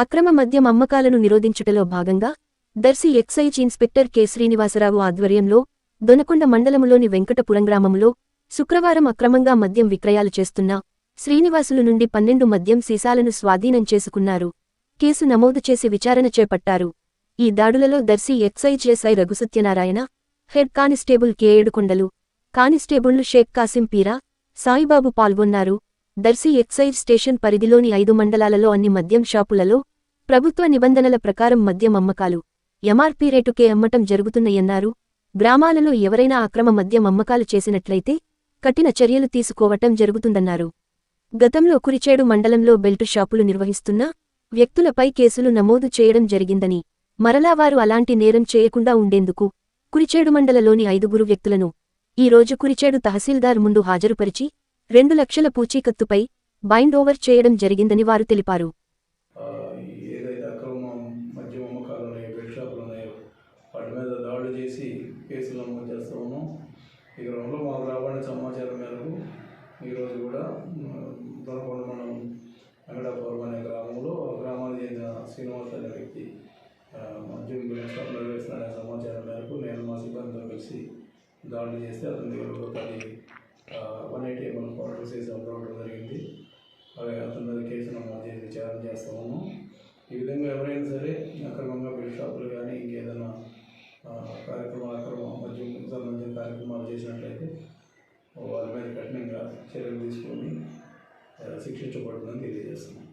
అక్రమ మద్యం అమ్మకాలను నిరోధించుటలో భాగంగా Darsi excise inspector K. Srinivasa Rao ఆధ్వర్యంలో దొనకొండ మండలములోని వెంకటపురం గ్రామంలో శుక్రవారం అక్రమంగా మద్యం విక్రయాలు చేస్తున్న శ్రీనివాసులు నుండి పన్నెండు మద్యం సీసాలను స్వాధీనం చేసుకున్నారు. కేసు నమోదు చేసి విచారణ చేపట్టారు. ఈ దాడులలో Darsi excise SI Raghu Satyanarayana head constable K. Edukondalu కానిస్టేబుళ్ళు Shaik Kasim Peera Saibabu పాల్గొన్నారు. దర్శి ఎక్సైజ్ స్టేషన్ పరిధిలోని ఐదు మండలాలలో అన్ని మద్యం షాపులలో ప్రభుత్వ నిబంధనల ప్రకారం మద్యం అమ్మకాలు ఎంఆర్పీ రేటుకే అమ్మటం జరుగుతున్నాయన్నారు. గ్రామాలలో ఎవరైనా అక్రమ మద్యం అమ్మకాలు చేసినట్లయితే కఠిన చర్యలు తీసుకోవటం జరుగుతుందన్నారు. గతంలో కురిచేడు మండలంలో బెల్టు షాపులు నిర్వహిస్తున్న వ్యక్తులపై కేసులు నమోదు చేయడం జరిగిందని మరలా వారు అలాంటి నేరం చేయకుండా ఉండేందుకు కురిచేడు మండలలోని ఐదుగురు వ్యక్తులను ఈ రోజు కురిచేడు తహసీల్దార్ ముందు హాజరుపరిచి రెండు లక్షల పూచీకత్తుపై బైండ్ ఓవర్ చేయడం జరిగిందని వారు తెలిపారు. ఆ, ఏదైతే అక్రమ ఉన్నాయో బెడ్ ఉన్నాయో వాటి మీద దాడులు చేసి కేసులు నమోదు చేస్తూ ఉన్నాం. ఈ క్రమంలో మాకు రాబడిన సమాచారం మేరకు ఈరోజు కూడా మ్, దొనకొండ మండలం వెంకటాపురం అనే గ్రామంలో ఆ గ్రామానికి చెందిన శ్రీనివాస్ అనే వ్యక్తి మద్యం షాప్ నిర్వహిస్తున్న సమాచారం మేరకు నేను మా సిబ్బందితో కలిసి దాడులు చేస్తే అతని దగ్గర వన్ ఎయిటీ ఎంఎల్ పౌడర్ సీసా ఉండడం జరిగింది. అలాగే అతని మీద కేసు నమోదు చేసి విచారణ చేస్తూ ఉన్నాం ఈ విధంగా ఎవరైనా సరే అక్రమంగా బెడ్ షాపులు కానీ ఇంకేదైనా ఆ, కార్యక్రమాలు అక్రమ మద్యం సంబంధించిన కార్యక్రమాలు చేసినట్లయితే వాళ్ళ మీద కఠినంగా చర్యలు తీసుకొని శిక్షించబడుతుందని తెలియజేస్తున్నాం.